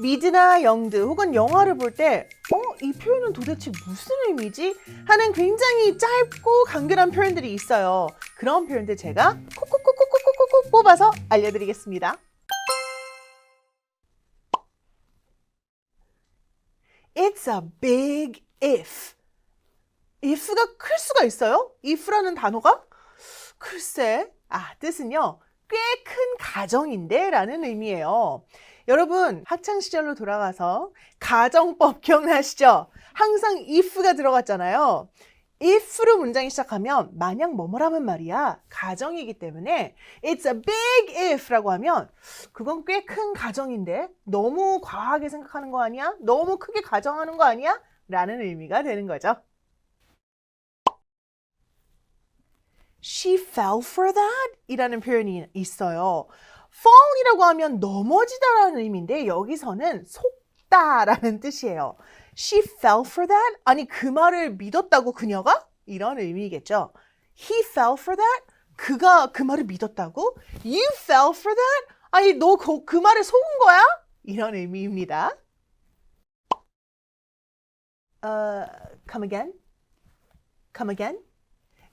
미드나 영드 혹은 영화를 볼 때, 어, 이 표현은 도대체 무슨 의미지? 하는 굉장히 짧고 간결한 표현들이 있어요. 그런 표현들 제가 콕콕콕콕콕콕콕 뽑아서 알려드리겠습니다. It's a big if. if가 클 수가 있어요? if라는 단어가? 글쎄, 아, 뜻은요. 꽤 큰 가정인데 라는 의미예요. 여러분, 학창 시절로 돌아가서 가정법 기억나시죠? 항상 if가 들어갔잖아요. if로 문장이 시작하면 만약 뭐뭐라면 말이야 가정이기 때문에 it's a big if라고 하면 그건 꽤 큰 가정인데 너무 과하게 생각하는 거 아니야? 너무 크게 가정하는 거 아니야? 라는 의미가 되는 거죠. She fell for that? 이라는 표현이 있어요. Fall이라고 하면 넘어지다라는 의미인데 여기서는 속다라는 뜻이에요. She fell for that? 아니 그 말을 믿었다고 그녀가? 이런 의미겠죠. He fell for that? 그가 그 말을 믿었다고? You fell for that? 아니 너그 말에 속은 거야? 이런 의미입니다. 어, come again? come again?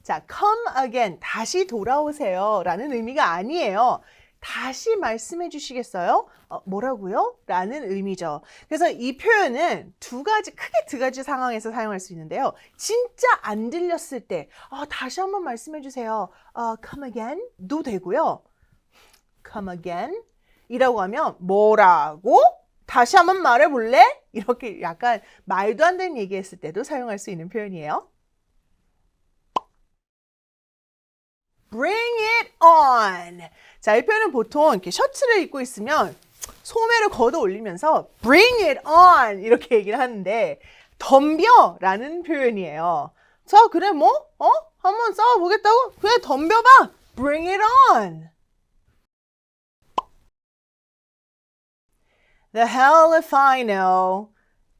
자, come again, 다시 돌아오세요 라는 의미가 아니에요. 다시 말씀해 주시겠어요? 어, 뭐라고요? 라는 의미죠. 그래서 이 표현은 두 가지, 크게 두 가지 상황에서 사용할 수 있는데요. 진짜 안 들렸을 때, 어, 다시 한번 말씀해 주세요. 어, come again? 도 되고요. come again? 이라고 하면 뭐라고? 다시 한번 말해 볼래? 이렇게 약간 말도 안 되는 얘기 했을 때도 사용할 수 있는 표현이에요. Bring it on. 자, 이 표현은 보통 이렇게 셔츠를 입고 있으면 소매를 걷어 올리면서 bring it on 이렇게 얘기를 하는데 덤벼라는 표현이에요. 자, 그래 뭐? 어? 한번 싸워 보겠다고? 그래 덤벼 봐. Bring it on. The hell if I know.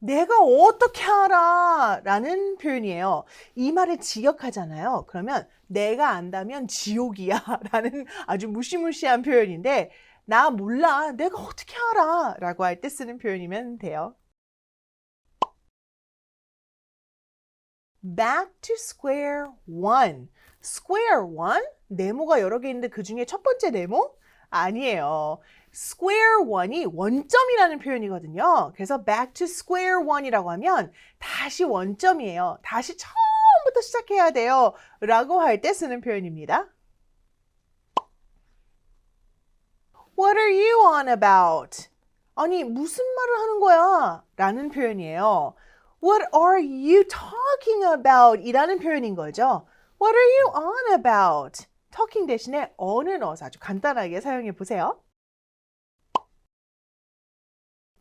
내가 어떻게 알아? 라는 표현이에요. 이 말을 직역하잖아요. 그러면 내가 안다면 지옥이야. 라는 아주 무시무시한 표현인데, 나 몰라. 내가 어떻게 알아? 라고 할 때 쓰는 표현이면 돼요. Back to square one. square one? 네모가 여러 개 있는데 그 중에 첫 번째 네모? 아니에요. square one이 원점이라는 표현이거든요. 그래서 back to square one이라고 하면 다시 원점이에요. 다시 처음부터 시작해야 돼요. 라고 할 때 쓰는 표현입니다. What are you on about? 아니, 무슨 말을 하는 거야? 라는 표현이에요. What are you talking about? 이라는 표현인 거죠. What are you on about? Talking 대신에 on을 넣어서 아주 간단하게 사용해 보세요.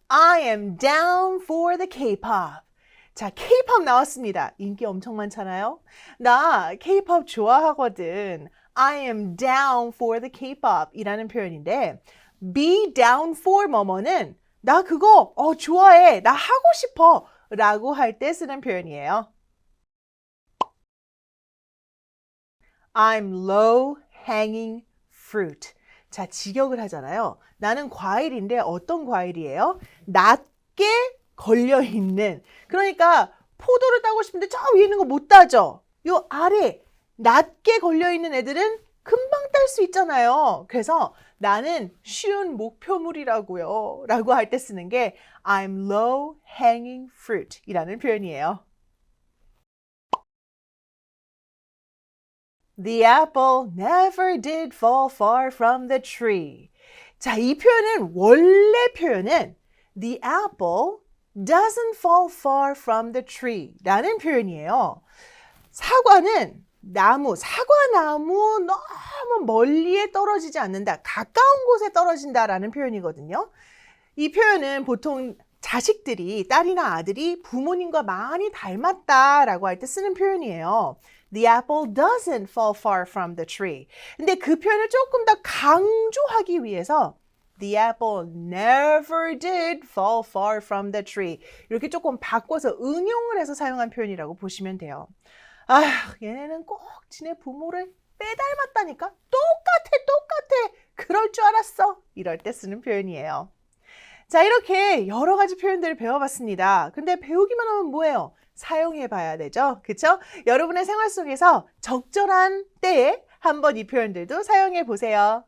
I am down for the K-pop. 자, K-pop 나왔습니다. 인기 엄청 많잖아요. 나 K-pop 좋아하거든. I am down for the K-pop 이라는 표현인데 be down for 뭐뭐는 나 그거 어 좋아해. 나 하고 싶어. 라고 할 때 쓰는 표현이에요. I'm low hanging fruit. 자, 직역을 하잖아요. 나는 과일인데 어떤 과일이에요? 낮게 걸려 있는. 그러니까 포도를 따고 싶은데 저 위에 있는 거 못 따죠. 요 아래 낮게 걸려 있는 애들은 금방 딸 수 있잖아요. 그래서 나는 쉬운 목표물이라고요. 라고 할 때 쓰는 게 I'm low hanging fruit 이라는 표현이에요. The apple never did fall far from the tree. 자, 이 표현은 원래 표현은 The apple doesn't fall far from the tree 라는 표현이에요. 사과는 나무, 사과나무 너무 멀리에 떨어지지 않는다. 가까운 곳에 떨어진다라는 표현이거든요. 이 표현은 보통 자식들이, 딸이나 아들이 부모님과 많이 닮았다라고 할 때 쓰는 표현이에요. The apple doesn't fall far from the tree. 근데 그 표현을 조금 더 강조하기 위해서 The apple never did fall far from the tree. 이렇게 조금 바꿔서 응용을 해서 사용한 표현이라고 보시면 돼요. 아, 얘네는 꼭 지네 부모를 빼닮았다니까? 똑같아, 똑같아. 그럴 줄 알았어. 이럴 때 쓰는 표현이에요. 자, 이렇게 여러 가지 표현들을 배워봤습니다. 근데 배우기만 하면 뭐예요? 사용해 봐야 되죠. 그쵸? 여러분의 생활 속에서 적절한 때에 한번 이 표현들도 사용해 보세요.